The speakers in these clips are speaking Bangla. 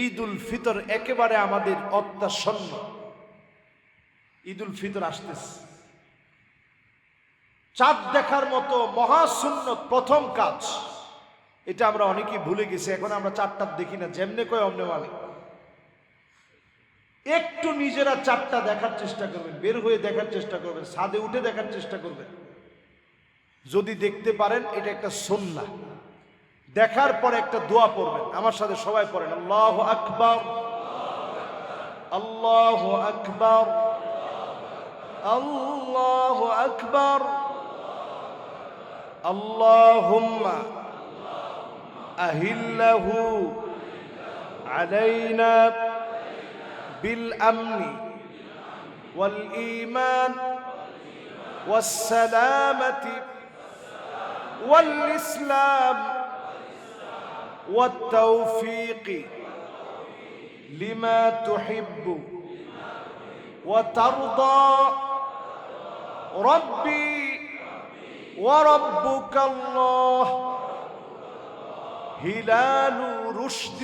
ঈদুল ফিতর একেবারে আমাদের অত্যাসন্ন। ঈদুল ফিতর আসতেছে। চাঁদ দেখার মতো মহাশূন্য প্রথম কাজ। এটা আমরা অনেকেই ভুলে গেছি, এখন আমরা চারটা দেখি না, যেমনে কয় অমনে মানে। একটু নিজেরা চারটা দেখার চেষ্টা করবেন, বের হয়ে দেখার চেষ্টা করবেন সাদে উঠে দেখার চেষ্টা করবেন। যদি দেখতে পারেন, এটা একটা সন্না দেখার পরে একটা দোয়া পড়বেন আমার সাথে সবাই পড়েন আল্লাহ আকবর আল্লাহ আকবর আল্লাহ আকবর اللهم أهله علينا بالأمن والإيمان والسلامة والإسلام والتوفيق لما تحب وترضى ربي وربك الله هلال رشد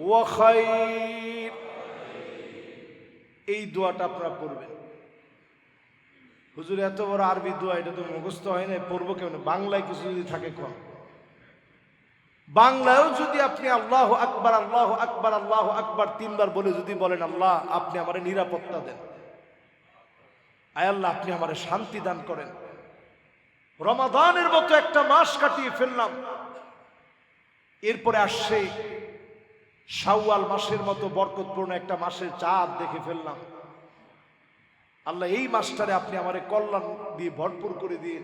وخير এই দোয়াটা আপনারা পড়বেন হুজুর এত বড় আরবি দোয়া এটা তো মুখস্থ হয় না পড়বো কেমন বাংলায় কিছু যদি থাকে কম বাংলায়ও যদি আপনি আল্লাহ আকবার আল্লাহ আকবার আল্লাহ আকবার তিনবার বলে যদি বলেন, আল্লাহ, আপনি আমার নিরাপত্তা দেন। আয় আল্লাহ, আপনি আমার শান্তি দান করেন। রমাদানের মতো একটা মাস কাটিয়ে ফেললাম। এরপরে আসছে শাওয়াল মাসের মতো বরকতপূর্ণ একটা মাসের চাঁদ দেখে ফেললাম। আল্লাহ, এই মাসটারে আপনি আমারে কল্যাণ দিয়ে ভরপুর করে দিন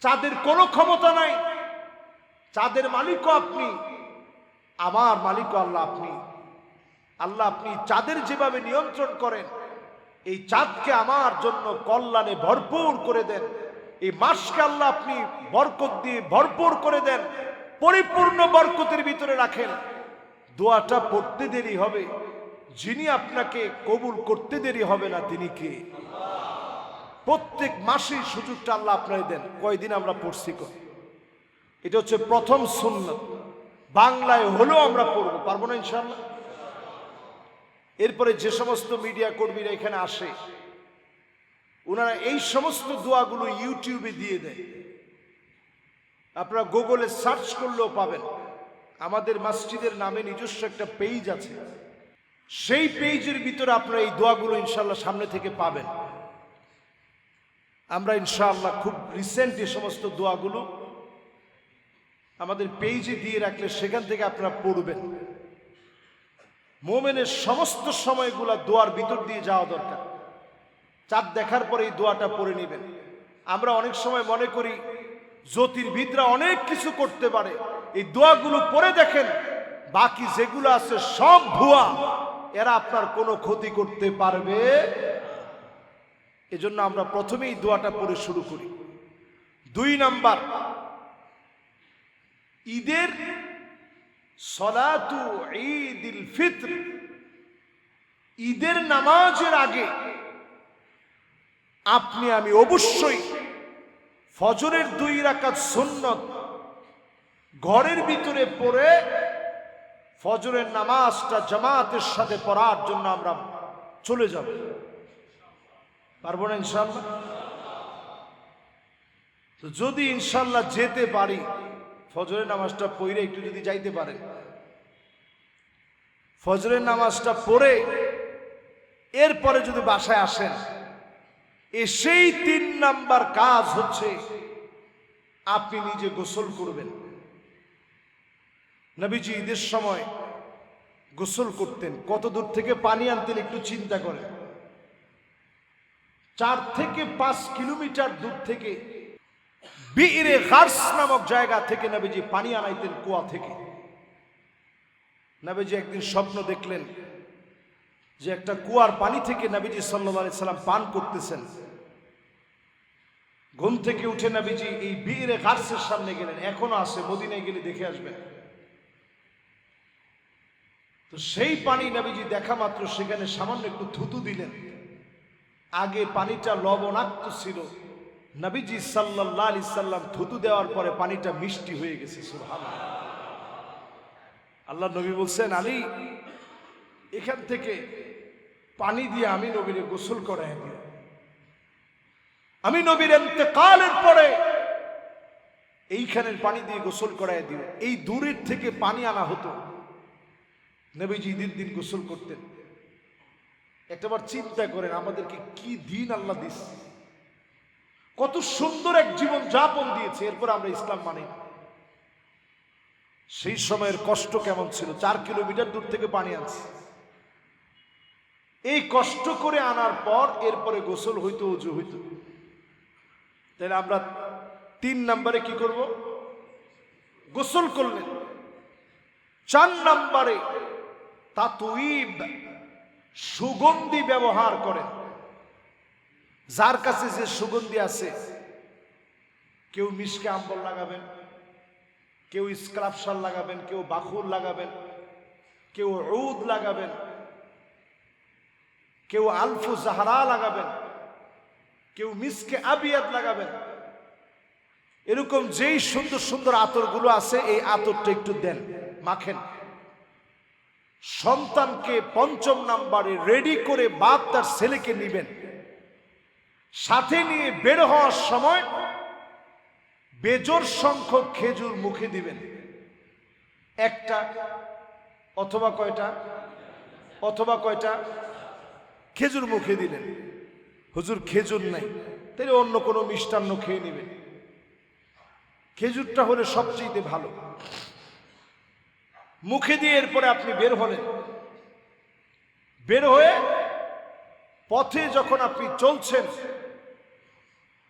চাঁদের কোনো ক্ষমতা নাই। চাঁদের মালিকও আপনি, আমার মালিকও আল্লাহ আপনি। আল্লাহ আপনি চাঁদের যেভাবে নিয়ন্ত্রণ করেন, এই চাঁদকে আমার জন্য কল্যাণে ভরপুর করে দেন। এই মাসকে আল্লাহ আপনি বরকত দিয়ে ভরপুর করে দেন, পরিপূর্ণ বরকতের ভিতরে রাখেন। দোয়াটা পড়তে দেরি হবে, যিনি আপনাকে কবুল করতে দেরি হবে না, তিনি কে? প্রত্যেক মাসেই সুযোগটা আল্লাহ আপনাকে দেন। কয়দিন আমরা পড়ছি কয় এটা হচ্ছে প্রথম শূন্য বাংলায় হলেও আমরা পড়ব, পারব না ইনশাল্লাহ এরপরে যে সমস্ত মিডিয়া কর্মীরা এখানে আসে, ওনারা এই সমস্ত দোয়াগুলো ইউটিউবে দিয়ে দেয়। আপনারা গুগলে সার্চ করলেও পাবেন। আমাদের মসজিদের নামে নিজস্ব একটা পেজ আছে। সেই পেজের ভিতরে আপনারা এই দোয়াগুলো ইনশাল্লাহ সামনে থেকে পাবেন। আমরা ইনশাআল্লাহ খুব রিসেন্ট এই সমস্ত দোয়াগুলো আমাদের পেজে দিয়ে রাখলে সেখান থেকে আপনারা পড়বেন। মোমেনের সমস্ত সময়গুলা দোয়ার ভিতর দিয়ে যাওয়া দরকার। চাঁদ দেখার পরে এই দোয়াটা পড়ে নেবেন। আমরা অনেক সময় মনে করি, জ্যোতির্বিদরা অনেক কিছু করতে পারে। এই দোয়াগুলো পড়ে দেখেন, বাকি যেগুলো আছে সব ভুয়া। এরা আপনার কোনো ক্ষতি করতে পারবে এজন্য আমরা প্রথমেই দোয়াটা পড়ে শুরু করি। দুই নাম্বার ঈদের সলাতু ঈদিল ফিত্র। ঈদের নামাজের আগে আপনি, আমি অবশ্যই ফজরের দুই রাকাত সুন্নত ঘরের ভিতরে পড়ে ফজরের নামাজটা জামাতের সাথে পড়ার জন্য আমরা চলে যাব। পারব না ইনশাল্লাহ তো যদি ইনশাল্লাহ যেতে পারি ফজরের নামাজটা পড়ে একটু যদি যাইতে পারেন ফজরের নামাজটা পড়ে, এরপরে যদি বাসায় আসেন, এসেই তিন নাম্বার কাজ হচ্ছে, আপনি নিজে গোসল করবেন। নবীজি ঈদের সময় গোসল করতেন। কত দূর থেকে পানি আনতেন একটু চিন্তা করেন। চার থেকে পাঁচ কিলোমিটার দূর থেকে বীরে গার্স নামক জায়গা থেকে নবীজি পানি আনাইতেন কুয়া থেকে। নবীজি একদিন স্বপ্ন দেখলেন যে একটা কুয়ার পানি থেকে নবীজি সাল্লাহ সাল্লাম পান করতেছেন। ঘুম থেকে উঠে নবীজি এই বীরে গার্সের সামনে গেলেন, এখনও আছে, মদিনায় গেলে দেখে আসবেন। তো সেই পানি নবীজি দেখা মাত্র, সেখানে সামান্য একটু থুতু দিলেন। আগে পানিটা লবণাক্ত ছিল নবীজি সাল্লাহ আলি সাল্লাম থুতু দেওয়ার পরে পানিটা মিষ্টি হয়ে গেছে। আল্লাহ নবী বলছেন, আলী, এখান থেকে পানি দিয়ে আমি নবীরে গোসল করাই দিই আমি নবীর এতেকালের পরে এইখানের পানি দিয়ে গোসল করাই দিও এই দূরের থেকে পানি আনা হতো। নবীজি দিন দিন গোসল করতেন। একটাবার চিন্তা করেন, আমাদেরকে কি দিন আল্লাহ দিস? কত সুন্দর এক জীবন যাপন দিয়েছে, এরপর আমরা ইসলাম মানি সেই সময়ের কষ্ট কেমন ছিল? চার কিলোমিটার দূর থেকে পানি আনছে। এই কষ্ট করে আনার পর এরপরে গোসল হইতো, উজু হইতো। তাহলে আমরা তিন নম্বরে কি করব? গোসল করলেন। চার নম্বরে তাতুইব সুগন্ধি ব্যবহার করেন। যার কাছে যে সুগন্ধি আছে, কেউ মিশকে আম্বল লাগাবেন, কেউ স্ক্রাপসার লাগাবেন, কেউ বাখুর লাগাবেন, কেউ রৌদ লাগাবেন, কেউ আলফু জাহারা লাগাবেন, কেউ মিসকে আবিয়াত লাগাবেন। এরকম যেই সুন্দর সুন্দর আতরগুলো আছে, এই আতরটা একটু দেন, মাখেন। সন্তানকে পঞ্চম নাম্বারে রেডি করে বাপ তার ছেলেকে নিবেন। সাথে নিয়ে বের হওয়ার সময় বেজোর সংখ্যক খেজুর মুখে দিবেন। একটা অথবা কয়টা? অথবা কয়টা? খেজুর মুখে দিলেন। হুজুর, খেজুর নাই। তাহলে অন্য কোনো মিষ্টান্ন খেয়ে নেবেন। খেজুরটা হলে সবচেয়ে ভালো। মুখে দিয়ে এরপরে আপনি বের হলেন। বের হয়ে পথে যখন আপনি চলছেন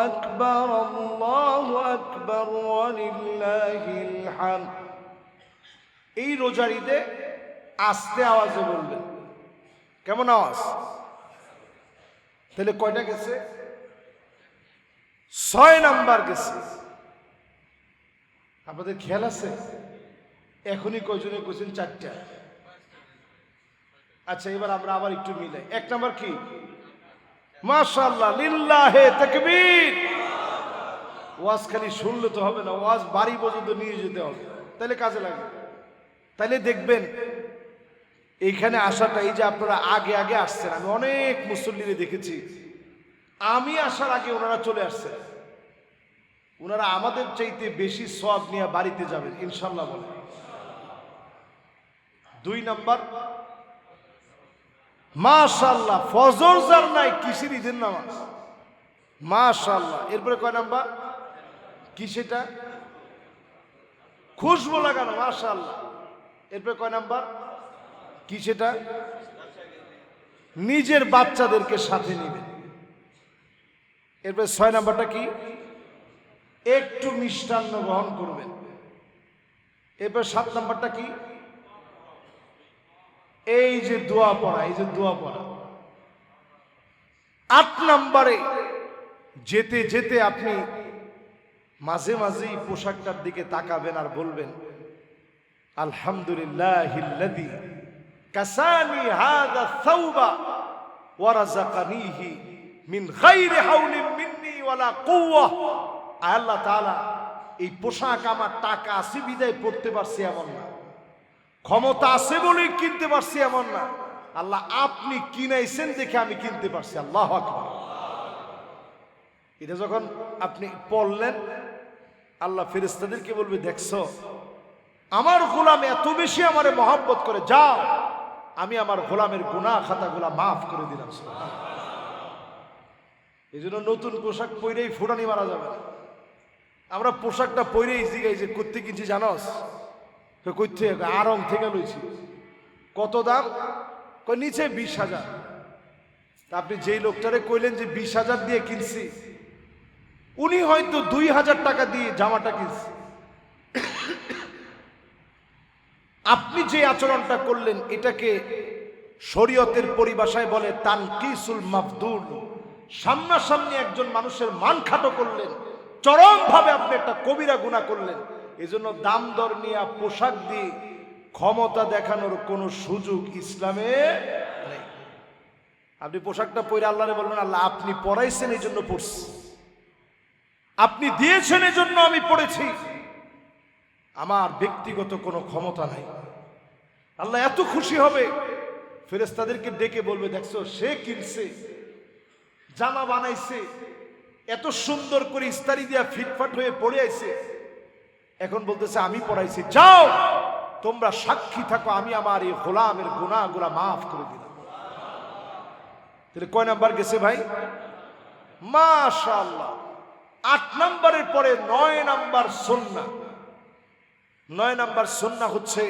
أكبر الله أكبر ولله الحمد এই রোজার ঈদে আস্তে আওয়াজে বলবেন কেমন আওয়াজ তাহলে কয়টা গেছে ছয় নাম্বার গেছে আপনাদের খেয়াল আছে এখনই কয়জনে কোশ্চেন চারটা আচ্ছা এবার আমরা আবার একটু মিলাই এক নাম্বার কি মাশাআল্লাহ, লিল্লাহে তাকবীর। ওয়াজ খালি শুনলে তো হবে না, ওয়াজ বাড়ি পর্যন্ত নিয়ে যেতে হবে। তাহলে কাজে লাগবে। তাহলে দেখবেন, এইখানে আসাটা, এই যে আপনারা আগে আগে আসছেন, আমি অনেক মুসল্লিরে দেখেছি। আমি আসার আগে ওনারা চলে আসছেন। ওনারা আমাদের চাইতে বেশি সব নিয়ে বাড়িতে যাবেন ইনশাল্লাহ বলে। দুই নাম্বার মাশাল্লাহ ফজর যার নাই, কিসের ঈদের নামাজ? মাশাল্লাহ এরপরে কয় নাম্বার? কি সেটা? খুশবু লাগানো মাশাল্লাহ এরপরে কয় নাম্বার? কি সেটা? নিজের বাচ্চাদেরকে সাথে নেবেন এরপরে ছয় নাম্বারটা কি? একটু মিষ্টান্ন গ্রহণ করবেন। এরপর সাত নাম্বারটা কি? এই যে দোয়া পড়া, এই যে দোয়া পড়া। আট নাম্বারে যেতে যেতে আপনি মাঝে মাঝেই পোশাকটার দিকে তাকাবেন আর বলবেন, আলহামদুলিল্লাহ মিন আল্লাহ এই পোশাক আমার টাকা আছে বিদায় পড়তে পারছি এমন না। ক্ষমতা আছে বলেই কিনতে পারছি, এমন না। আল্লাহ, আপনি কিনাইছেন দেখে আমি কিনতে পারছি। আল্লাহ এটা যখন আপনি পড়লেন, আল্লাহ ফেরেস্তাদেরকে বলবে, দেখছ, আমার গোলাম এত বেশি আমারে মহাব্বত করে, যাও, আমি আমার গোলামের গুণা খাতাগুলা মাফ করে দিলাম এই জন্য নতুন পোশাক পরেই ফুটানি মারা যাবে আমরা পোশাকটা পরেই জিগাই যে করতে কিনছি জানস? তো করতে আরং থেকে লইছি। কত দাম? নিচে বিশ হাজার। আপনি যেই লোকটারে কইলেন যে বিশ হাজার দিয়ে কিনছি, উনি হয়তো দুই হাজার টাকা দিয়ে জামাটা কিনছে। আপনি যে আচরণটা করলেন, এটাকে শরীয়তের পরিভাষায় বলে তানকিসুল মাফদুল। সামনাসামনি একজন মানুষের মান খাটো করলেন, চরমভাবে আপনি একটা কবিরা গুণা করলেন। এজন্য দাম দর নিয়ে পোশাক দিয়ে ক্ষমতা দেখানোর কোনো সুযোগ ইসলামে নেই। আপনি পোশাকটা পরে আল্লাহরে বলবেন, আল্লাহ, আপনি পড়াইছেন এই জন্য পড়ছি আপনি দিয়েছেন এই জন্য আমি পড়েছি। আমার ব্যক্তিগত কোনো ক্ষমতা নাই। আল্লাহ এত খুশি হবে। ফেরেস্তাদেরকে ডেকে বলবে, দেখছ, সে কিনছে, জামা বানাইছে, এত সুন্দর করে ইস্তারি দিয়া ফিটফাট হয়ে পড়ে আইছে। এখন বলতেছে, আমি পড়াইছি। যাও, তোমরা সাক্ষী থাকো, আমি আমার এই গোলামের গুণাগুলা মাফ করে দিলাম। তাহলে কয় নাম্বার গেছে ভাই? মাশাআল্লাহ। আট নাম্বারের পরে নয় নাম্বার সন্না নয় নাম্বার সন্না হচ্ছে,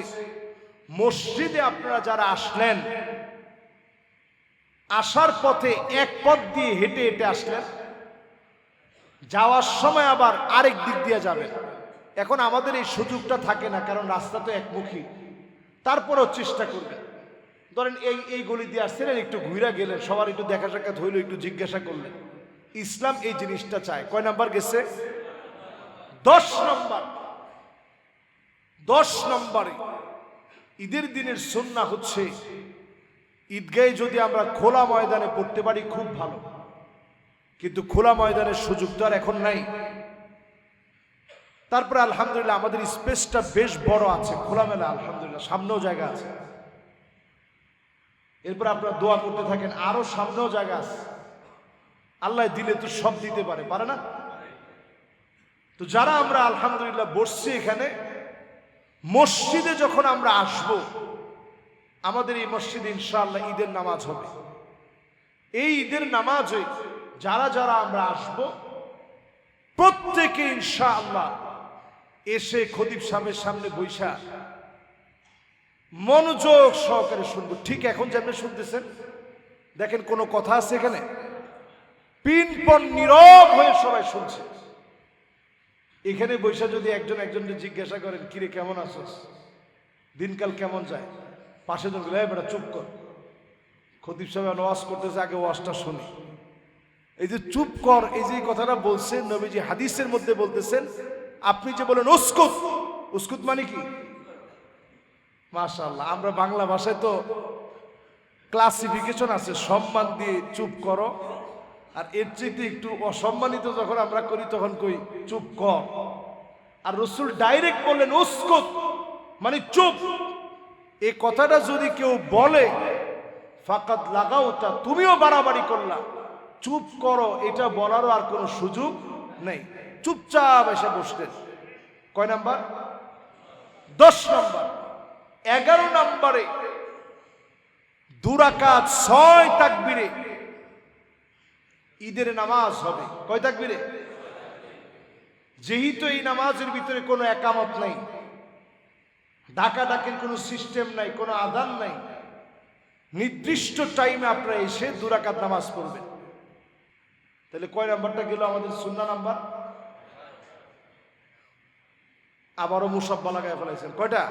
মসজিদে আপনারা যারা আসলেন, আসার পথে এক পথ দিয়ে হেঁটে হেঁটে আসলেন, যাওয়ার সময় আবার আরেক দিক দিয়ে যাবেন। এখন আমাদের এই সুযোগটা থাকে না, কারণ রাস্তা তো একমুখী। তারপরেও চেষ্টা করবে। ধরেন এই এই গলি দিয়ে আসছিলেন, একটু ঘুরা গেলেন, সবার একটু দেখা সাক্ষাৎ হইল, একটু জিজ্ঞাসা করলেন। ইসলাম এই জিনিসটা চায়। কয় নাম্বার গেছে? দশ নম্বর। দশ নম্বরে। ঈদের দিনের সন্না হচ্ছে, ঈদগাহে যদি আমরা খোলা ময়দানে পড়তে পারি খুব ভালো। কিন্তু খোলা ময়দানের সুযোগ তো আর এখন নাই। তারপরে আলহামদুলিল্লাহ আমাদের স্পেসটা বেশ বড় আছে, খোলামেলা, আলহামদুলিল্লাহ, সামনেও জায়গা আছে। এরপর আপনারা দোয়া করতে থাকেন, আরও সামনেও জায়গা আছে। আল্লাহ দিলে তো সব দিতে পারে পারে না? তো যারা আমরা আলহামদুলিল্লাহ বসছি এখানে, মসজিদে যখন আমরা আসব, আমাদের এই মসজিদে ইনশাআল্লাহ ঈদের নামাজ হবে। এই ঈদের নামাজে যারা যারা আমরা আসব, প্রত্যেকে ইনশাআল্লাহ এসে খদিব সাহেবের সামনে বৈশা মনোযোগ সহকারে শুনব। ঠিক এখন যেমন শুনতেছেন, দেখেন কোনো কথা আছে এখানে? পিনপন নীরব হয়ে সবাই শুনছে। এখানে বৈশা যদি একজন একজনকে জিজ্ঞাসা করেন, কিরে, কেমন আছোস? দিনকাল কেমন যায়? পাশে জন বলে বেটা, চুপ কর। খতিব সাহেব ওয়াজ করতেছে, আগে ওয়াজটা শুনি। এই যে চুপ কর, এই যে কথাটা বলছেন, নবীজি হাদিসের মধ্যে বলতেছেন আপনি যে বলেন উস্কুত উস্কুত মানে কি? মাশাআল্লাহ, আমরা বাংলা ভাষায় তো ক্লাসিফিকেশন আছে, সম্মান দিয়ে চুপ করো, আর এর চাইতে একটু অসম্মানিত যখন আমরা করি, তখন কই, চুপ কর। আর রসুল ডাইরেক্ট বললেন উস্কুত মানে চুপ। এই কথাটা যদি কেউ বলে, ফাকাত লাগাও তা তুমিও বাড়াবাড়ি করলা। চুপ করো, এটা বলারও আর কোনো সুযোগ নেই। চুপচাপ এসে বসলেন। কয় নাম্বার? দশ নম্বর। এগারো নম্বরে দুরাকাত ছয় তাকবিরে ঈদের নামাজ হবে। কয় তাকবিরে? যেহেতু এই নামাজের ভিতরে কোনো একামত নাই ডাকা ডাকের কোনো সিস্টেম নাই, কোনো আদান নাই, নির্দিষ্ট টাইমে আপনারা এসে দুরাকাত নামাজ পড়বেন। তাহলে কয় নাম্বারটা গেল আমাদের শূন্য নাম্বার? আবারও মুসাব্বা লাগাই ফেলাইছেন। কয়টা?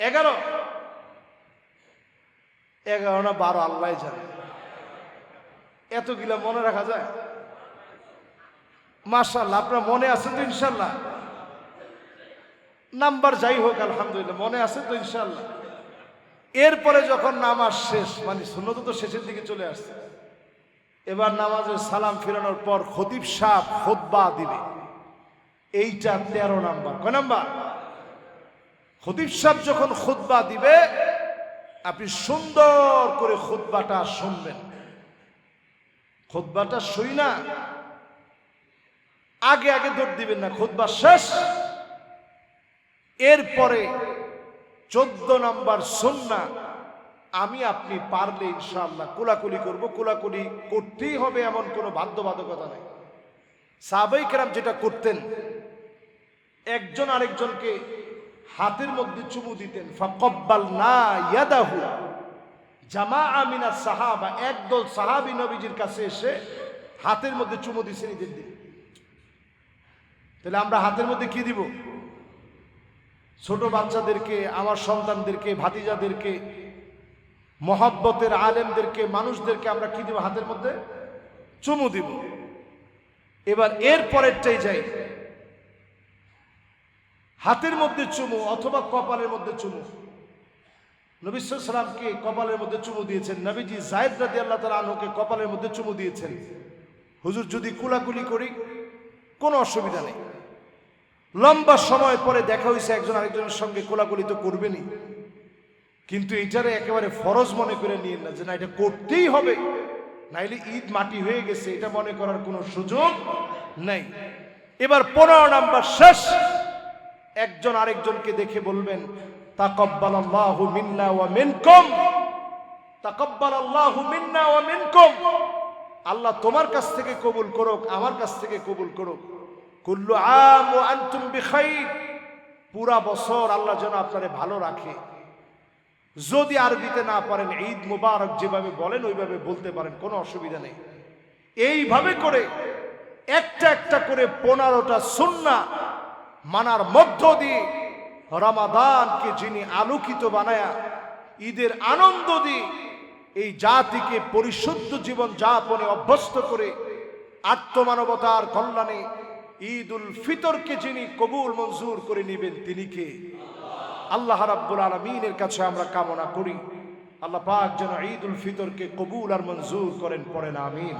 এগারো। এগারো না বারো আল্লাহ জানে। এতগুলা মনে রাখা যায়? মার্শাল্লাহ আপনার মনে আছে তো ইনশাল্লাহ নাম্বার যাই হোক, আলহামদুলিল্লাহ, মনে আছে তো ইনশাল্লাহ এরপরে যখন নামাজ শেষ মানে শূন্যত তো শেষের দিকে চলে আসছে। এবার নামাজের সালাম ফিরানোর পর খতিব সাহ খোদবা দিবে। এইটা তেরো নাম্বার। কয় নাম্বার? খতিব সাহ যখন খুতবা দিবে, আপনি সুন্দর করে খুতবাটা শুনবেন। খুতবাটা শুই না। আগে আগে দৌড় দিবেন না, খুতবা শেষ। এরপরে চোদ্দ নাম্বার সন্না, আমি আপনি পারলে ইনশাআল্লাহ কোলাকুলি করব। কোলাকুলি করতেই হবে, এমন কোনো বাধ্যবাধকতা নেই। সাহাবাই কেরাম যেটা করতেন একজন আরেকজনকে হাতের মধ্যে চুমু দিতেন ফাকব্বাল না জামা আমিনা সাহাবা, একদল সাহাবি নবীজির কাছে এসে হাতের মধ্যে চুমু দিছে নিজের দিন। তাহলে আমরা হাতের মধ্যে কি দিব? ছোট বাচ্চাদেরকে, আমার সন্তানদেরকে, ভাতিজাদেরকে, মহব্বতের আলেমদেরকে, মানুষদেরকে আমরা কি দিব হাতের মধ্যে? চুমু দিব। এবার এর পরেরটাই যাই। হাতের মধ্যে চুমু অথবা কপালের মধ্যে চুমু। নবিসামকে কপালের মধ্যে চুমু দিয়েছেন। নবীজি জায়দ রাদি আল্লাহ তালা আনুকে কপালের মধ্যে চুমু দিয়েছেন। হুজুর, যদি কুলাকুলি করি, কোনো অসুবিধা নেই। লম্বা সময় পরে দেখা হয়েছে একজন আরেকজনের সঙ্গে কোলাকুলি তো করবেনই। কিন্তু এটারে একেবারে ফরজ মনে করে নিয়ে না যে, না, এটা করতেই হবে। নাইলে ঈদ মাটি হয়ে গেছে, এটা মনে করার কোনো সুযোগ নেই। এবার পনেরো নাম্বার শেষ। একজন আরেকজনকে দেখে বলবেন তাকব্বাল আল্লাহু মিন্না ওয়া মিনকুম। তাকব্বাল আল্লাহু মিন্না ওয়া মিনকুম। আল্লাহ তোমার কাছ থেকে কবুল করুক, আমার কাছ থেকে কবুল করুক। কুল্লু আম ওয়া আনতুম বিখাইর। পুরা বছর আল্লাহ যেন আপনারে ভালো রাখে। যদি আরবিতে না পারেন, ঈদ মুবারক যেভাবে বলেন, ওইভাবে বলতে পারেন, কোনো অসুবিধা নেই। এইভাবে করে একটা একটা করে পনেরোটা সুন্না মানার মধ্য দিয়ে রমাদানকে যিনি আলোকিত বানায়া, ঈদের আনন্দ দিয়ে এই জাতিকে পরিশুদ্ধ জীবন যাপনে অভ্যস্ত করে আত্মমানবতার কল্যাণে ঈদ উল ফিতরকে যিনি কবুল মঞ্জুর করে নেবেন, তিনি কে? আল্লাহ রাব্বুল আলমিনের কাছে আমরা কামনা করি। আল্লাহ পাক যেন ঈদ উল ফিতরকে কবুল আর মঞ্জুর করেন, পড়েন, আমিন।